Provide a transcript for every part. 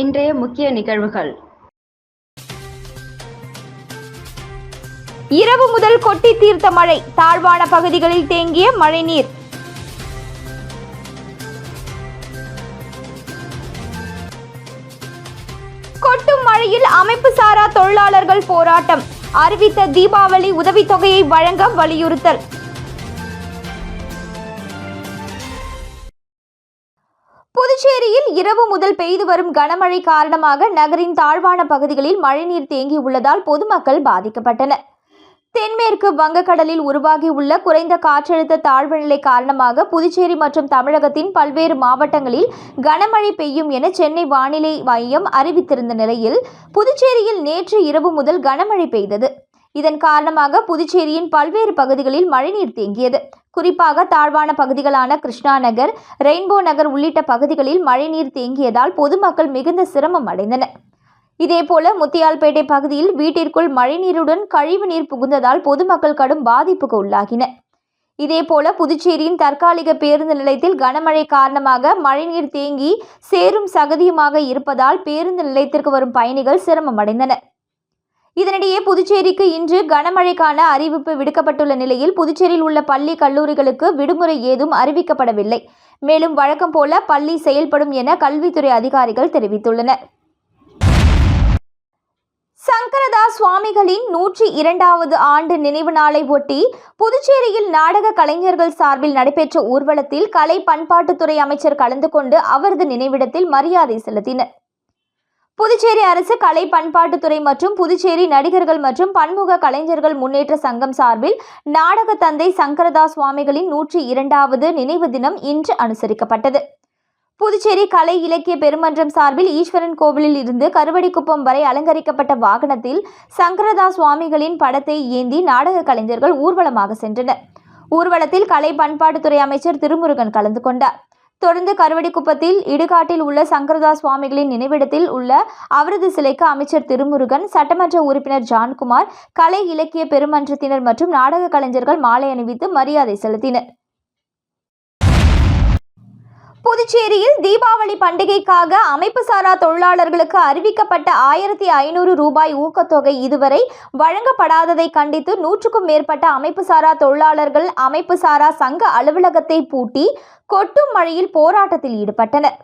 இன்றைய முக்கிய நிகழ்வுகள். இரவு முதல் கொட்டி தீர்த்த மழை தாழ்வான பகுதிகளில் தேங்கிய மழைநீர். கொட்டும் மழையில் அமைப்பு சாரா தொழிலாளர்கள் போராட்டம். அறிவித்த தீபாவளி உதவித்தொகையை வழங்க வலியுறுத்தல். இரவு முதல் பெய்து வரும் கனமழை காரணமாக நகரின் தாழ்வான பகுதிகளில் மழைநீர் தேங்கியுள்ளதால் பொதுமக்கள் பாதிக்கப்பட்டனர். தென்மேற்கு வங்கக்கடலில் உருவாகியுள்ள குறைந்த காற்றழுத்த தாழ்வு நிலை காரணமாக புதுச்சேரி மற்றும் தமிழகத்தின் பல்வேறு மாவட்டங்களில் கனமழை பெய்யும் என சென்னை வானிலை மையம் அறிவித்திருந்த நிலையில் புதுச்சேரியில் நேற்று இரவு முதல் கனமழை பெய்தது. இதன் காரணமாக புதுச்சேரியின் பல்வேறு பகுதிகளில் மழைநீர் தேங்கியது. குறிப்பாக தாழ்வான பகுதிகளான கிருஷ்ணா நகர் ரெயின்போ நகர் உள்ளிட்ட பகுதிகளில் மழைநீர் தேங்கியதால் பொதுமக்கள் மிகுந்த சிரமம் அடைந்தனர். இதேபோல முத்தியால்பேட்டை பகுதியில் வீட்டிற்குள் மழைநீருடன் கழிவு நீர் புகுந்ததால் பொதுமக்கள் கடும் பாதிப்புக்கு உள்ளாகினர். இதேபோல புதுச்சேரியின் தற்காலிக பேருந்து நிலையத்தில் கனமழை காரணமாக மழைநீர் தேங்கி சேரும் சகதியுமாக இருப்பதால் பேருந்து நிலையத்திற்கு வரும் பயணிகள் சிரமமடைந்தனர் இதனிடையே புதுச்சேரிக்கு இன்று கனமழைக்கான அறிவிப்பு விடுக்கப்பட்டுள்ள நிலையில் புதுச்சேரியில் உள்ள பள்ளி கல்லூரிகளுக்கு விடுமுறை ஏதும் அறிவிக்கப்படவில்லை. மேலும் வழக்கம் போல பள்ளி செயல்படும் என கல்வித்துறை அதிகாரிகள் தெரிவித்துள்ளனர். சங்கரதாஸ் சுவாமிகளின் நூற்றி இரண்டாவது ஆண்டு நினைவு நாளை ஒட்டி புதுச்சேரியில் நாடக கலைஞர்கள் சார்பில் நடைபெற்ற ஊர்வலத்தில் கலை பண்பாட்டுத்துறை அமைச்சர் கலந்து கொண்டு அவரது நினைவிடத்தில் மரியாதை செலுத்தினர். புதுச்சேரி அரசு கலை பண்பாட்டுத்துறை மற்றும் புதுச்சேரி நடிகர்கள் மற்றும் பன்முக கலைஞர்கள் முன்னேற்ற சங்கம் சார்பில் நாடக தந்தை சங்கரதாஸ் சுவாமிகளின் நூற்றி இரண்டாவது நினைவு தினம் இன்று அனுசரிக்கப்பட்டது. புதுச்சேரி கலை இலக்கிய பெருமன்றம் சார்பில் ஈஸ்வரன் கோவிலில் இருந்து கருவடிக்குப்பம் வரை அலங்கரிக்கப்பட்ட வாகனத்தில் சங்கரதாஸ் சுவாமிகளின் படத்தை ஏந்தி நாடக கலைஞர்கள் ஊர்வலமாக சென்றனர். ஊர்வலத்தில் கலை பண்பாட்டுத்துறை அமைச்சர் திருமுருகன் கலந்து கொண்டார். தொடர்ந்து கருவடிக்குப்பத்தில் இடுகாட்டில் உள்ள சங்கரதாஸ் சுவாமிகளின் நினைவிடத்தில் உள்ள அவரது சிலைக்கு அமைச்சர் திருமுருகன் சட்டமன்ற உறுப்பினர் ஜான்குமார் கலை இலக்கிய பெருமன்றத்தினர் மற்றும் நாடக கலைஞர்கள் மாலை அணிவித்து மரியாதை செலுத்தினர். புதுச்சேரியில் தீபாவளி பண்டிகைக்காக அமைப்பு சாரா தொழிலாளர்களுக்கு அறிவிக்கப்பட்ட ஆயிரத்தி ஐநூறு ரூபாய் ஊக்கத்தொகை இதுவரை வழங்கப்படாததை கண்டித்து நூற்றுக்கும் மேற்பட்ட அமைப்பு சாரா தொழிலாளர்கள் அமைப்பு சாரா சங்க அலுவலகத்தை பூட்டி கொட்டும் மழையில் போராட்டத்தில் ஈடுபட்டனர்.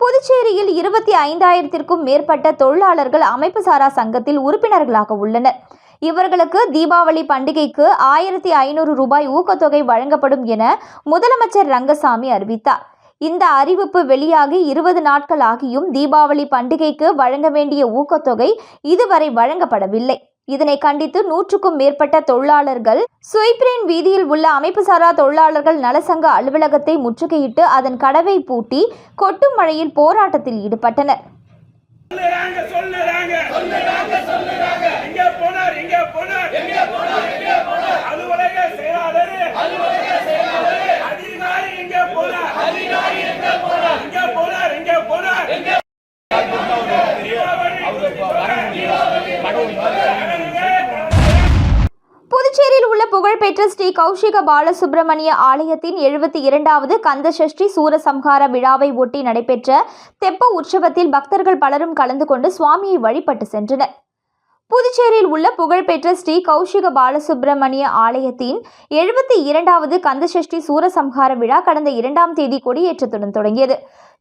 புதுச்சேரியில் இருபத்தி ஐந்தாயிரத்திற்கும் மேற்பட்ட தொழிலாளர்கள் அமைப்பு சாரா சங்கத்தில் உறுப்பினர்களாக உள்ளனர். இவர்களுக்கு தீபாவளி பண்டிகைக்கு ஆயிரத்தி ஐநூறு ரூபாய் ஊக்கத்தொகை வழங்கப்படும் என முதலமைச்சர் ரங்கசாமி அறிவித்தார். இந்த அறிவிப்பு வெளியாகி இருபது நாட்கள் ஆகியும் தீபாவளி பண்டிகைக்கு வழங்க வேண்டிய ஊக்கத்தொகை இதுவரை வழங்கப்படவில்லை. இதனை கண்டித்து நூற்றுக்கும் மேற்பட்ட தொழிலாளர்கள் சுய்பிரேன் வீதியில் உள்ள அமைப்புசாரா தொழிலாளர்கள் நலசங்க அலுவலகத்தை முற்றுகையிட்டு அதன் கடவை பூட்டி கொட்டும் மழையில் போராட்டத்தில் ஈடுபட்டனர். எங்க போனார்? எங்க போனார் எங்க போனார்? புதுச்சேரியில் உள்ள புகழ்பெற்ற ஸ்ரீ கௌஷிக பாலசுப்பிரமணிய ஆலயத்தின் எழுபத்தி இரண்டாவது கந்தசஷ்டி சூரசம்ஹார விழாவை ஒட்டி நடைபெற்ற தெப்ப உற்சவத்தில் பக்தர்கள் பலரும் கலந்து கொண்டு சுவாமியை வழிபட்டு சென்றனர். புதுச்சேரியில் உள்ள புகழ்பெற்ற ஸ்ரீ கௌஷிக பாலசுப்பிரமணிய ஆலயத்தின் எழுபத்தி இரண்டாவது கந்தசஷ்டி சூரசம்ஹார விழா கடந்த இரண்டாம் தேதி கொடியேற்றத்துடன் தொடங்கியது.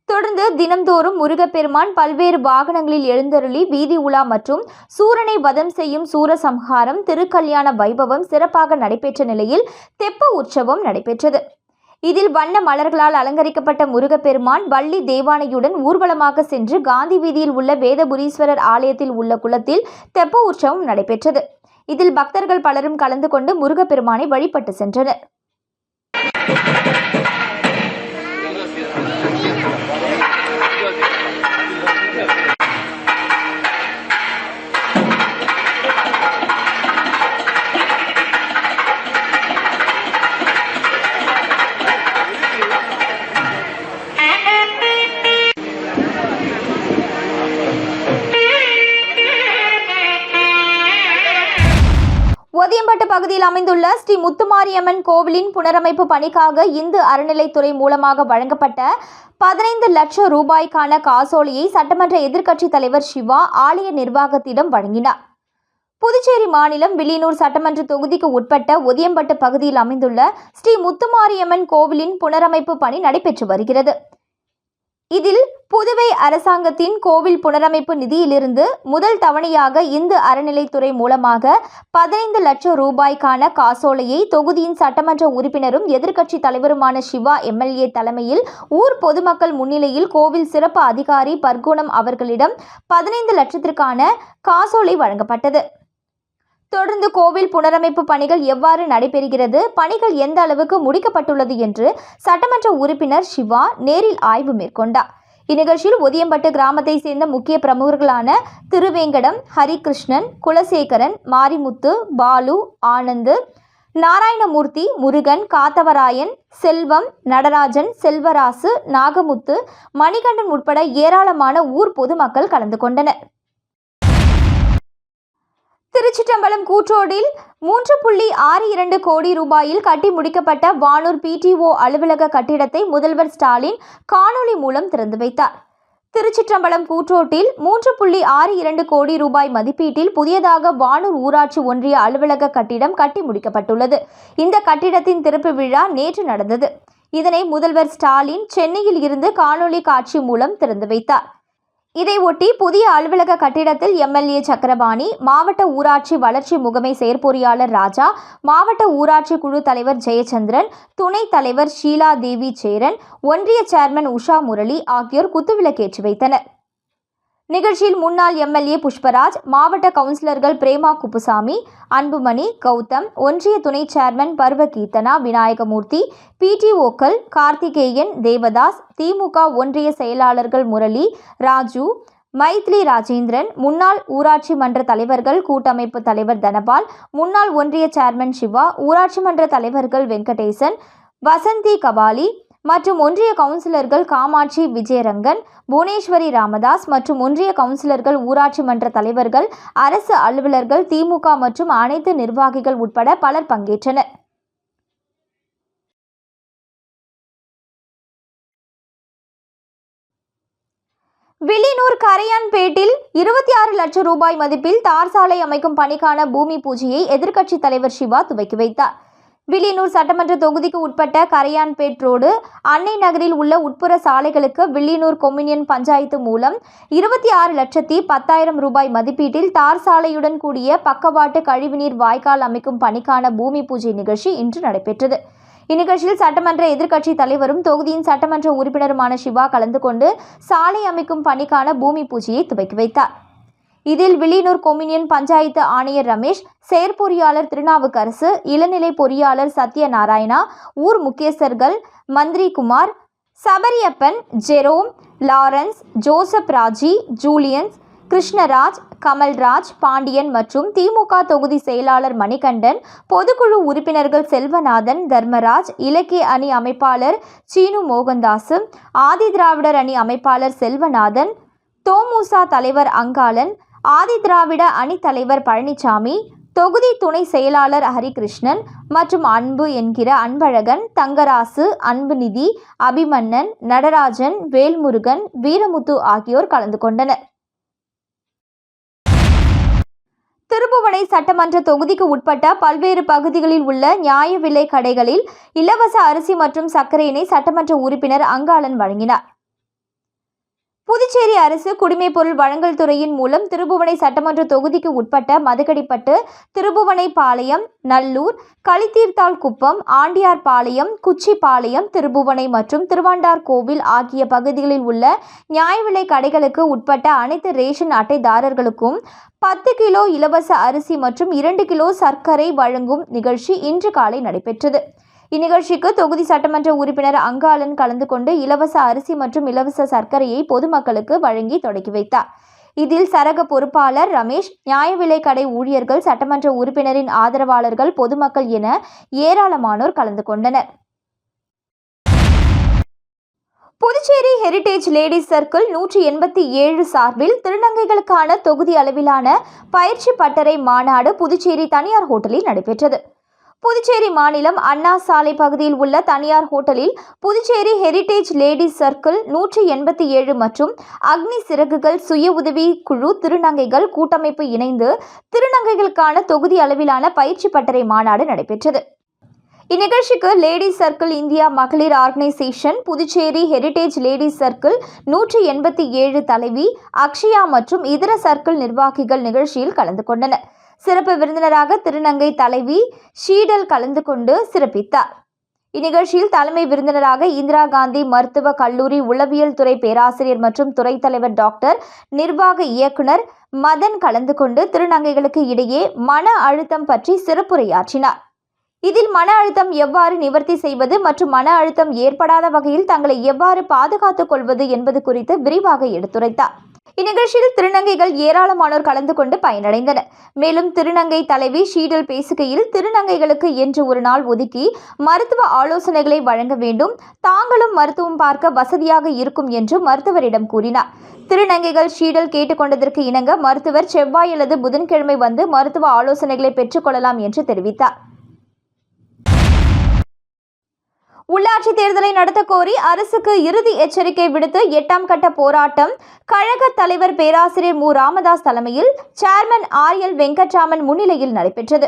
தொடர்ந்து தினம்தோறும் முருகப்பெருமான் பல்வேறு வாகனங்களில் எழுந்தருளி வீதி உலா மற்றும் சூரனை வதம் செய்யும் சூரசம்ஹாரம் திருக்கல்யாண வைபவம் சிறப்பாக நடைபெற்ற நிலையில் தெப்ப உற்சவம் நடைபெற்றது. இதில் வண்ண மலர்களால் அலங்கரிக்கப்பட்ட முருகப்பெருமான் வள்ளி தேவானையுடன் ஊர்வலமாக சென்று காந்தி வீதியில் உள்ள வேதபுரீஸ்வரர் ஆலயத்தில் உள்ள குளத்தில் தெப்ப உற்சவம் நடைபெற்றது. இதில் பக்தர்கள் பலரும் கலந்து கொண்டு முருகப்பெருமானை வழிபட்டு சென்றனர். பகுதியில் அமைந்துள்ள ஸ்ரீ முத்துமாரியம்மன் கோவிலின் புனரமைப்பு பணிக்காக இந்து அறநிலைத்துறை மூலமாக வழங்கப்பட்ட பதினைந்து லட்சம் ரூபாய்க்கான காசோலையை சட்டமன்ற எதிர்க்கட்சித் தலைவர் சிவா ஆலய நிர்வாகத்திடம் வழங்கினார். புதுச்சேரி மாநிலம் வில்லியனூர் சட்டமன்ற தொகுதிக்கு உட்பட்ட ஒதியம்பட்டு பகுதியில் அமைந்துள்ள ஸ்ரீ முத்துமாரியம்மன் கோவிலின் புனரமைப்பு பணி நடைபெற்று வருகிறது. இதில் புதுவை அரசாங்கத்தின் கோவில் புனரமைப்பு நிதியிலிருந்து முதல் தவணையாக இந்து அறநிலைத்துறை மூலமாக பதினைந்து லட்சம் ரூபாய்க்கான காசோலையை தொகுதியின் சட்டமன்ற உறுப்பினரும் எதிர்க்கட்சி தலைவருமான சிவா எம்எல்ஏ தலைமையில் ஊர் பொதுமக்கள் முன்னிலையில் கோவில் சிறப்பு அதிகாரி பர்குணம் அவர்களிடம் பதினைந்து லட்சத்திற்கான காசோலை வழங்கப்பட்டது. தொடர்ந்து கோவில் புனரமைப்பு பணிகள் எவ்வாறு நடைபெறுகிறது பணிகள் எந்த அளவுக்கு முடிக்கப்பட்டுள்ளது என்று சட்டமன்ற உறுப்பினர் சிவா நேரில் ஆய்வு மேற்கொண்டார். இந்நிகழ்ச்சியில் ஒதியம்பட்டு கிராமத்தை சேர்ந்த முக்கிய பிரமுகர்களான திருவேங்கடம் ஹரிகிருஷ்ணன் குலசேகரன் மாரிமுத்து பாலு ஆனந்து நாராயணமூர்த்தி முருகன் காத்தவராயன் செல்வம் நடராஜன் செல்வராசு நாகமுத்து மணிகண்டன் உட்பட ஏராளமான ஊர் பொதுமக்கள் கலந்து கொண்டனர். திருச்சிற்றம்பலம் கூற்றோடில் மூன்று புள்ளி ஆறு இரண்டு கோடி ரூபாயில் கட்டி முடிக்கப்பட்ட வானூர் பிடிஓ அலுவலக கட்டிடத்தை முதல்வர் ஸ்டாலின் காணொளி மூலம் திறந்து வைத்தார். திருச்சிற்றம்பலம் கூற்றோட்டில் மூன்று புள்ளி ஆறு இரண்டு கோடி ரூபாய் மதிப்பீட்டில் புதியதாக வானூர் ஊராட்சி ஒன்றிய அலுவலக கட்டிடம் கட்டி முடிக்கப்பட்டுள்ளது. இந்த கட்டிடத்தின் திறப்பு விழா நேற்று நடந்தது. இதனை முதல்வர் ஸ்டாலின் சென்னையில் இருந்து காணொளி காட்சி மூலம் திறந்து வைத்தார். இதையொட்டி புதிய அலுவலக கட்டிடத்தில் எம்எல்ஏ சக்கரபாணி மாவட்ட ஊராட்சி வளர்ச்சி முகமை செயற்பொறியாளர் ராஜா மாவட்ட ஊராட்சி குழு தலைவர் ஜெயச்சந்திரன் துணைத் தலைவர் ஷீலா தேவி சேரன் ஒன்றிய சேர்மன் உஷா முரளி ஆகியோர் குத்துவிளக்கேற்றி வைத்தனர். நிகழ்ச்சியில் முன்னாள் எம்எல்ஏ புஷ்பராஜ் மாவட்ட கவுன்சிலர்கள் பிரேமா குப்புசாமி அன்புமணி கௌதம் ஒன்றிய துணை சேர்மன் பர்வ கீர்த்தனா விநாயகமூர்த்தி பிடிஓக்கள் கார்த்திகேயன் தேவதாஸ் திமுக ஒன்றிய செயலாளர்கள் முரளி ராஜு மைத்லி ராஜேந்திரன் முன்னாள் ஊராட்சி மன்ற தலைவர்கள் கூட்டமைப்பு தலைவர் தனபால் முன்னாள் ஒன்றிய சேர்மன் சிவா ஊராட்சி மன்ற தலைவர்கள் வெங்கடேசன் வசந்தி கபாலி மற்றும் ஒன்றிய கவுன்சிலர்கள் காமாட்சி விஜயரங்கன் புவனேஸ்வரி ராமதாஸ் மற்றும் ஒன்றிய கவுன்சிலர்கள் ஊராட்சி மன்ற தலைவர்கள் அரசு அலுவலர்கள் திமுக மற்றும் அனைத்து நிர்வாகிகள் உட்பட பலர் பங்கேற்றனர். வில்லியனூர் கரையான்பேட்டில் இருபத்தி ஆறு லட்சம் ரூபாய் மதிப்பில் தார் சாலை அமைக்கும் பணிக்கான பூமி பூஜையை எதிர்க்கட்சித் தலைவர் சிவா துவக்கி வைத்தார். வில்லியனூர் சட்டமன்ற தொகுதிக்கு உட்பட்ட கரையான்பேட் ரோடு அன்னை நகரில் உள்ள உட்புற சாலைகளுக்கு வில்லியனூர் கொம்யூனியன் பஞ்சாயத்து மூலம் இருபத்தி ஆறு லட்சத்தி பத்தாயிரம் ரூபாய் மதிப்பீட்டில் தார் சாலையுடன் கூடிய பக்கவாட்டு கழிவுநீர் வாய்க்கால் அமைக்கும் பணிக்கான பூமி பூஜை நிகழ்ச்சி இன்று நடைபெற்றது. இந்நிகழ்ச்சியில் சட்டமன்ற எதிர்க்கட்சி தலைவரும் தொகுதியின் சட்டமன்ற உறுப்பினருமான சிவா கலந்து கொண்டு சாலை அமைக்கும் பணிக்கான பூமி பூஜையை துவக்கி வைத்தார். இதில் வில்லியனூர் கொம்யூனியன் பஞ்சாயத்து ஆணையர் ரமேஷ் செயற்பொறியாளர் திருநாவுக்கரசு இளநிலை பொறியாளர் சத்யநாராயணா ஊர் முக்கியஸ்தர்கள் Manthiri Kumar Sabariappan Jerome Lawrence Joseph Raji Julians Krishnaraj Kamalraj Pandian மற்றும் திமுக தொகுதி செயலாளர் மணிகண்டன் பொதுக்குழு உறுப்பினர்கள் செல்வநாதன் தர்மராஜ் இலக்கிய அணி அமைப்பாளர் சீனு மோகன்தாசு ஆதி திராவிடர் அணி அமைப்பாளர் செல்வநாதன் தோமுசா தலைவர் அங்காளன் ஆதி திராவிட அணி தலைவர் பழனிசாமி தொகுதி துணை செயலாளர் ஹரிகிருஷ்ணன் மற்றும் அன்பு என்கிற அன்பழகன் தங்கராசு அன்புநிதி அபிமன்னன் நடராஜன் வேல்முருகன் வீரமுத்து ஆகியோர் கலந்து கொண்டனர். திருப்புவனை சட்டமன்ற தொகுதிக்கு உட்பட்ட பல்வேறு பகுதிகளில் உள்ள நியாய விலை கடைகளில் இலவச அரிசி மற்றும் சர்க்கரையினை சட்டமன்ற உறுப்பினர் அங்காளன் வழங்கினார். புதுச்சேரி அரசு குடிமைப்பொருள் வழங்கல் துறையின் மூலம் திருபுவனை சட்டமன்ற தொகுதிக்கு உட்பட்ட மதுக்கடிப்பட்டு திருபுவனைப்பாளையம் நல்லூர் களித்தீர்த்தால் குப்பம் ஆண்டியார்பாளையம் குச்சிப்பாளையம் திருபுவனை மற்றும் திருவாண்டார் கோவில் ஆகிய பகுதிகளில் உள்ள நியாய விலை கடைகளுக்கு உட்பட்ட அனைத்து ரேஷன் அட்டைதாரர்களுக்கும் பத்து கிலோ இலவச அரிசி மற்றும் இரண்டு கிலோ சர்க்கரை வழங்கும் நிகழ்ச்சி இன்று காலை நடைபெற்றது. இந்நிகழ்ச்சிக்கு தொகுதி சட்டமன்ற உறுப்பினர் அங்காளன் கலந்து கொண்டு இலவச அரிசி மற்றும் இலவச சர்க்கரையை பொதுமக்களுக்கு வழங்கி தொடங்கி வைத்தார். இதில் சரக பொறுப்பாளர் ரமேஷ் நியாய விலை கடை ஊழியர்கள் சட்டமன்ற உறுப்பினரின் ஆதரவாளர்கள் பொதுமக்கள் என ஏராளமானோர் கலந்து கொண்டனர். புதுச்சேரி ஹெரிடேஜ் லேடிஸ் சர்க்கிள் நூற்றி எண்பத்தி ஏழு சார்பில் திருநங்கைகளுக்கான தொகுதி அளவிலான பயிற்சி பட்டறை மாநாடு புதுச்சேரி தனியார் ஹோட்டலில் நடைபெற்றது. புதுச்சேரி மாநிலம் அண்ணா சாலை பகுதியில் உள்ள தனியார் ஹோட்டலில் புதுச்சேரி ஹெரிடேஜ் லேடிஸ் சர்க்கிள் நூற்றி எண்பத்தி ஏழு மற்றும் அக்னி சிறகுகள் சுய உதவி குழு திருநங்கைகள் கூட்டமைப்பு இணைந்து திருநங்கைகளுக்கான தொகுதி அளவிலான பயிற்சி பட்டறை மாநாடு நடைபெற்றது. இந்நிகழ்ச்சிக்கு லேடிஸ் சர்க்கிள் இந்தியா மகளிர் organisation Puducherry heritage ladies circle நூற்றி எண்பத்தி ஏழு தலைவி அக்ஷயா மற்றும் இதர சர்க்கிள் நிர்வாகிகள் நிகழ்ச்சியில் கலந்து கொண்டனர். சிறப்பு விருந்தினராக திருநங்கை தலைவி ஷீடல் கலந்து கொண்டு சிறப்பித்தார். இந்நிகழ்ச்சியில் தலைமை விருந்தினராக இந்திரா காந்தி மருத்துவ கல்லூரி உளவியல் துறை பேராசிரியர் மற்றும் துறை தலைவர் டாக்டர் நிர்வாக இயக்குனர் மதன் கலந்து கொண்டு திருநங்கைகளுக்கு இடையே மன அழுத்தம் பற்றி சிறப்புரையாற்றினார். இதில் மன அழுத்தம் எவ்வாறு நிவர்த்தி செய்வது மற்றும் மன அழுத்தம் ஏற்படாத வகையில் தங்களை எவ்வாறு பாதுகாத்துக் கொள்வது என்பது குறித்து விரிவாக எடுத்துரைத்தார். இந்நிகழ்ச்சியில் திருநங்கைகள் ஏராளமானோர் கலந்து கொண்டு பயனடைந்தனர். மேலும் திருநங்கை தலைவி ஷீடல் பேசுகையில் திருநங்கைகளுக்கு என்று ஒரு நாள் ஒதுக்கி மருத்துவ ஆலோசனைகளை வழங்க வேண்டும் தாங்களும் மருத்துவம் பார்க்க வசதியாக இருக்கும் என்று மருத்துவரிடம் கூறினார். திருநங்கைகள் ஷீடல் கேட்டுக்கொண்டதற்கு இணங்க மருத்துவர் செவ்வாய் அல்லது புதன்கிழமை வந்து மருத்துவ ஆலோசனைகளை பெற்றுக்கொள்ளலாம் என்று தெரிவித்தார். உள்ளாட்சி தேர்தலை நடத்த கோரி அரசுக்கு இறுதி எச்சரிக்கை விடுத்து எட்டாம் கட்ட போராட்டம். கழக தலைவர் பேராசிரியர் மு. ராமதாஸ் தலைமையில் சேர்மன் ஆர் எல் வெங்கட்ராமன் முன்னிலையில் நடைபெற்றது.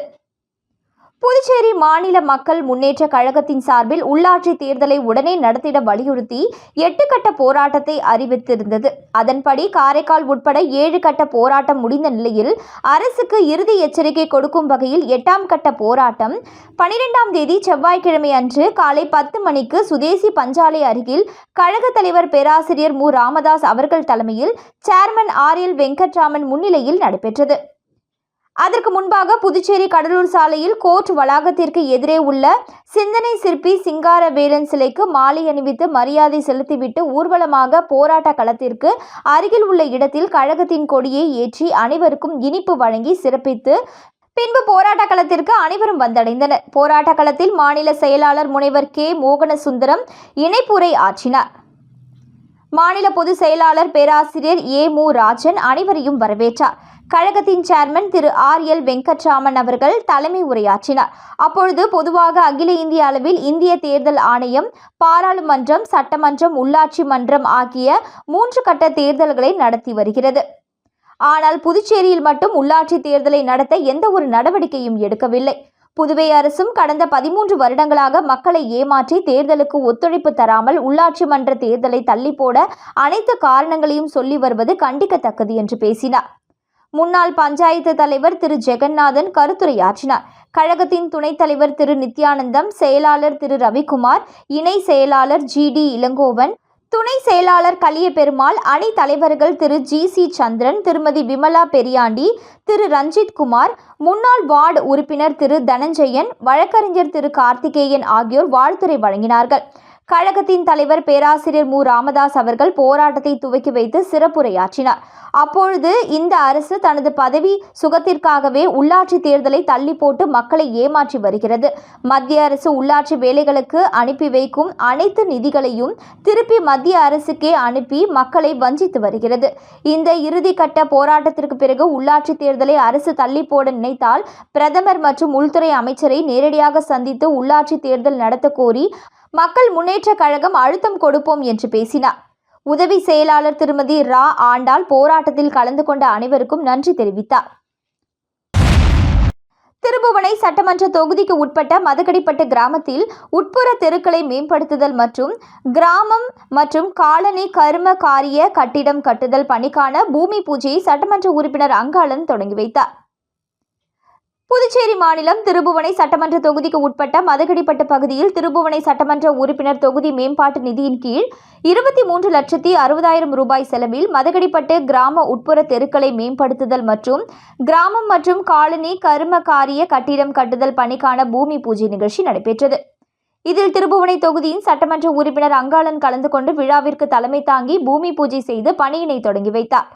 புதுச்சேரி மாநில மக்கள் முன்னேற்ற கழகத்தின் சார்பில் உள்ளாட்சி தேர்தலை உடனே நடத்திட வலியுறுத்தி எட்டு கட்ட போராட்டத்தை அறிவித்திருந்தது. அதன்படி காரைக்கால் உட்பட ஏழு கட்ட போராட்டம் முடிந்த நிலையில் அரசுக்கு இறுதி எச்சரிக்கை கொடுக்கும் வகையில் எட்டாம் கட்ட போராட்டம் பனிரெண்டாம் தேதி செவ்வாய்க்கிழமை அன்று காலை பத்து மணிக்கு சுதேசி பஞ்சாலை அருகில் கழக தலைவர் பேராசிரியர் மு. ராமதாஸ் அவர்கள் தலைமையில் சேர்மன் ஆர் எல் வெங்கட்ராமன் முன்னிலையில் நடைபெற்றது. அதற்கு முன்பாக புதுச்சேரி கடலூர் சாலையில் கோர்ட் வளாகத்திற்கு எதிரே உள்ள சிந்தனை சிற்பி சிங்காரவேலன் சிலைக்கு மாலை அணிவித்து மரியாதை செலுத்திவிட்டு ஊர்வலமாக போராட்ட களத்திற்கு அருகில் உள்ள இடத்தில் கழகத்தின் கொடியை ஏற்றி அனைவருக்கும் இனிப்பு வழங்கி சிறப்பித்து பின்பு போராட்ட களத்திற்கு அனைவரும் வந்தடைந்தனர். போராட்ட களத்தில் மாநில செயலாளர் முனைவர் கே. மோகனசுந்தரம் இணைப்புரை ஆற்றினார். மாநில பொதுச் செயலாளர் பேராசிரியர் ஏ மு ராஜன் அனைவரையும் வரவேற்றார். கழகத்தின் சேர்மன் திரு ஆர் எல் வெங்கட்ராமன் அவர்கள் தலைமை உரையாற்றினார். அப்பொழுது பொதுவாக அகில இந்திய அளவில் இந்திய தேர்தல் ஆணையம் பாராளுமன்றம் சட்டமன்றம் உள்ளாட்சி மன்றம் ஆகிய மூன்று கட்ட தேர்தல்களை நடத்தி வருகிறது. ஆனால் புதுச்சேரியில் மட்டும் உள்ளாட்சி தேர்தலை நடத்த எந்த ஒரு நடவடிக்கையும் எடுக்கவில்லை. புதுவை அரசும் கடந்த பதிமூன்று வருடங்களாக மக்களை ஏமாற்றி தேர்தலுக்கு ஒத்துழைப்பு தராமல் உள்ளாட்சி மன்ற தேர்தலை தள்ளி போட அனைத்து காரணங்களையும் சொல்லி வருவது கண்டிக்கத்தக்கது என்று பேசினார். முன்னாள் பஞ்சாயத்து தலைவர் திரு. ஜெகநாதன் கருத்துரையாற்றினார். கழகத்தின் துணைத் தலைவர் திரு. நித்யானந்தம் செயலாளர் திரு. ரவிக்குமார் இணை செயலாளர் ஜி. டி. இளங்கோவன் துணை செயலாளர் கலிய பெருமாள் அணி தலைவர்கள் திரு ஜி சி சந்திரன் திருமதி விமலா பெரியாண்டி திரு ரஞ்சித் குமார் முன்னாள் வார்டு உறுப்பினர் திரு தனஞ்சயன் வழக்கறிஞர் திரு கார்த்திகேயன் ஆகியோர் வாழ்த்துரை வழங்கினார்கள். கழகத்தின் தலைவர் பேராசிரியர் மு. ராமதாஸ் அவர்கள் போராட்டத்தை துவக்கி வைத்து சிறப்புரையாற்றினார். அப்பொழுது இந்த அரசு தனது பதவி சுகத்திற்காகவே உள்ளாட்சி தேர்தலை தள்ளி போட்டு மக்களை ஏமாற்றி வருகிறது. மத்திய அரசு உள்ளாட்சி வேலைகளுக்கு அனுப்பி வைக்கும் அனைத்து நிதிகளையும் திருப்பி மத்திய அரசுக்கே அனுப்பி மக்களை வஞ்சித்து வருகிறது. இந்த இறுதி கட்ட போராட்டத்திற்கு பிறகு உள்ளாட்சி தேர்தலை அரசு தள்ளி போட நினைத்தால் பிரதமர் மற்றும் உள்துறை அமைச்சரை நேரடியாக சந்தித்து உள்ளாட்சி தேர்தல் நடத்த கோரி மக்கள் முன்னேற்ற கழகம் அழுத்தம் கொடுப்போம் என்று பேசினார். உதவி செயலாளர் திருமதி ரா ஆண்டாள் போராட்டத்தில் கலந்து கொண்ட அனைவருக்கும் நன்றி தெரிவித்தார். திருபுவனை சட்டமன்ற தொகுதிக்கு உட்பட்ட மதகடிப்பட்டு கிராமத்தில் உட்புற தெருக்களை மேம்படுத்துதல் மற்றும் கிராமம் மற்றும் காலனி கரும காரிய கட்டிடம் கட்டுதல் பணிக்கான பூமி பூஜையை சட்டமன்ற உறுப்பினர் அங்காளன் தொடங்கி வைத்தார். புதுச்சேரி மாநிலம் திருபுவனை சட்டமன்ற தொகுதிக்கு உட்பட்ட மதகடிப்பட்டு பகுதியில் திருபுவனை சட்டமன்ற உறுப்பினர் தொகுதி மேம்பாட்டு நிதியின் கீழ் இருபத்தி மூன்று லட்சத்தி அறுபதாயிரம் ரூபாய் செலவில் மதகடிப்பட்டு கிராம உட்புற தெருக்களை மேம்படுத்துதல் மற்றும் கிராமம் மற்றும் காலனி கரும காரிய கட்டிடம் கட்டுதல் பணிக்கான பூமி பூஜை நிகழ்ச்சி நடைபெற்றது. இதில் திருபுவனை தொகுதியின் சட்டமன்ற உறுப்பினர் அங்காளன் கலந்து கொண்டு விழாவிற்கு தலைமை தாங்கி பூமி பூஜை செய்து பணியினை தொடங்கி வைத்தார்.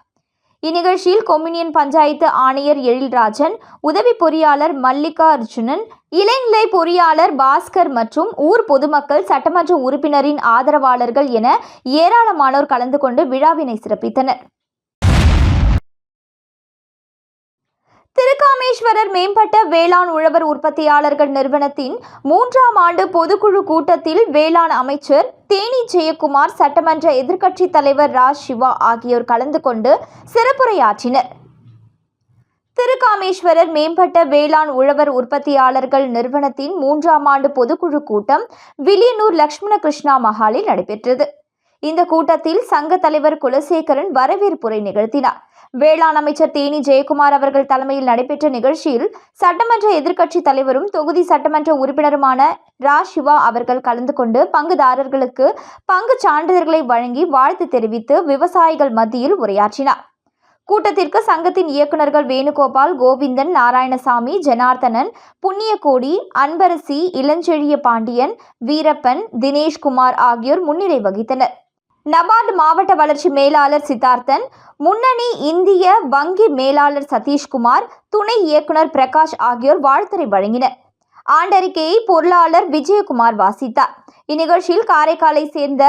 இந்நிகழ்ச்சியில் கொம்யூனியன் பஞ்சாயத்து ஆணையர் எழில்ராஜன் உதவி பொறியாளர் மல்லிகா அர்ஜுனன் இளைநிலை பொறியாளர் பாஸ்கர் மற்றும் ஊர் பொதுமக்கள் சட்டமன்ற உறுப்பினரின் ஆதரவாளர்கள் என ஏராளமானோர் கலந்து கொண்டு விழாவினை சிறப்பித்தனர். திருக்காமேஸ்வரர் மேம்பட்ட வேளாண் உழவர் உற்பத்தியாளர்கள் நிறுவனத்தின் மூன்றாம் ஆண்டு பொதுக்குழு கூட்டத்தில் வேளாண் அமைச்சர் தேனி ஜெயக்குமார் சட்டமன்ற எதிர்க்கட்சித் தலைவர் ராஜ் சிவா ஆகியோர் கலந்து கொண்டு சிறப்புரையாற்றினர். திருக்காமேஸ்வரர் மேம்பட்ட வேளாண் உழவர் உற்பத்தியாளர்கள் நிறுவனத்தின் மூன்றாம் ஆண்டு பொதுக்குழு கூட்டம் வில்லியனூர் லக்ஷ்மண கிருஷ்ணா மஹாலில் நடைபெற்றது. இந்த கூட்டத்தில் சங்க தலைவர் குலசேகரன் வரவேற்புரை நிகழ்த்தினார். வேளாண் அமைச்சர் தேனி ஜெயக்குமார் அவர்கள் தலைமையில் நடைபெற்ற நிகழ்ச்சியில் சட்டமன்ற எதிர்க்கட்சித் தலைவரும் தொகுதி சட்டமன்ற உறுப்பினருமான ரா. சிவா அவர்கள் கலந்து கொண்டு பங்குதாரர்களுக்கு பங்குச் சான்றிதழ்களை வழங்கி வாழ்த்து தெரிவித்து விவசாயிகள் மத்தியில் உரையாற்றினார். கூட்டத்திற்கு சங்கத்தின் இயக்குநர்கள் வேணுகோபால் கோவிந்தன் நாராயணசாமி ஜனார்த்தனன் புண்ணியகோடி அன்பரசி இளஞ்செழிய பாண்டியன் வீரப்பன் தினேஷ்குமார் ஆகியோர் முன்னிலை வகித்தனர். நபார்டு மாவட்ட வளர்ச்சி மேலாளர் சித்தார்த்தன் முன்னணி இந்திய வங்கி மேலாளர் சதீஷ்குமார் துணை இயக்குனர் பிரகாஷ் ஆகியோர் வாழ்த்துரை வழங்கினர். ஆண்டறிக்கையை பொருளாளர் விஜயகுமார் வாசித்தார். இந்நிகழ்ச்சியில் காரைக்காலை சேர்ந்த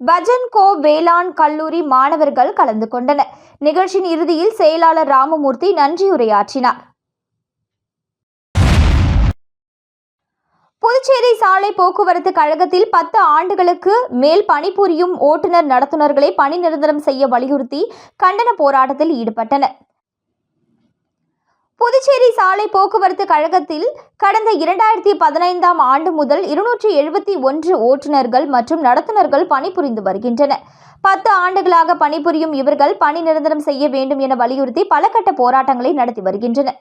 பஜன்கோ வேளாண் கல்லூரி மாணவர்கள் கலந்து கொண்டனர். நிகழ்ச்சியின் இறுதியில் செயலாளர் ராமமூர்த்தி நன்றியுரையாற்றினார். புதுச்சேரி சாலை போக்குவரத்து கழகத்தில் பத்து ஆண்டுகளுக்கு மேல் பணிபுரியும் ஓட்டுநர் நடத்துனர்களை பணி நிரந்தரம் செய்ய வலியுறுத்தி கண்டன போராட்டத்தில் ஈடுபட்டனர். புதுச்சேரி சாலை போக்குவரத்து கழகத்தில் கடந்த இரண்டாயிரத்தி பதினைந்தாம் ஆண்டு முதல் இருநூற்றி எழுபத்தி ஒன்று ஓட்டுநர்கள் மற்றும் நடத்துனர்கள் பணிபுரிந்து வருகின்றனர். பத்து ஆண்டுகளாக பணிபுரியும் இவர்கள் பணி நிரந்தரம் செய்ய வேண்டும் என வலியுறுத்தி பல கட்ட போராட்டங்களை நடத்தி வருகின்றனர்.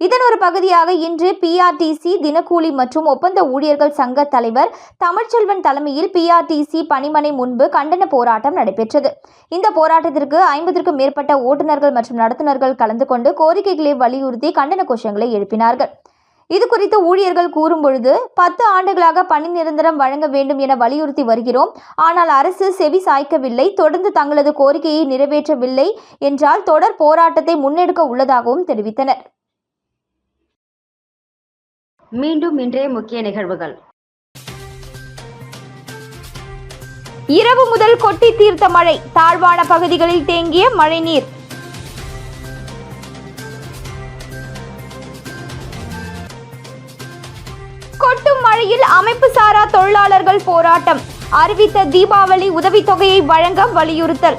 இதன் ஒரு பகுதியாக இன்று பிஆர்டிசி தினக்கூலி மற்றும் ஒப்பந்த ஊழியர்கள் சங்க தலைவர் தமிழ்ச்செல்வன் தலைமையில் பிஆர்டிசி பணிமனை முன்பு கண்டன போராட்டம் நடைபெற்றது. இந்த போராட்டத்திற்கு ஐம்பதற்கும் மேற்பட்ட ஓட்டுநர்கள் மற்றும் நடத்துனர்கள் கலந்து கொண்டு கோரிக்கைகளை வலியுறுத்தி கண்டன கோஷங்களை எழுப்பினார்கள். இது குறித்து ஊழியர்கள் கூறும் பொழுது பத்து ஆண்டுகளாக பணி நிரந்தரம் வழங்க வேண்டும் என வலியுறுத்தி வருகிறோம். ஆனால் அரசு செவி சாய்க்கவில்லை. தொடர்ந்து தங்களது கோரிக்கையை நிறைவேற்றவில்லை என்றால் தொடர் போராட்டத்தை முன்னெடுக்க உள்ளதாகவும் தெரிவித்தனர். மீண்டும் இன்றைய முக்கிய நிகழ்வுகள். இரவு முதல் கொட்டி தீர்த்த மழை தாழ்வான பகுதிகளில் தேங்கிய மழைநீர். கொட்டும் மழையில் அமைப்பு சாரா தொழிலாளர்கள் போராட்டம். அறிவித்த தீபாவளி உதவித்தொகையை வழங்க வலியுறுத்தல்.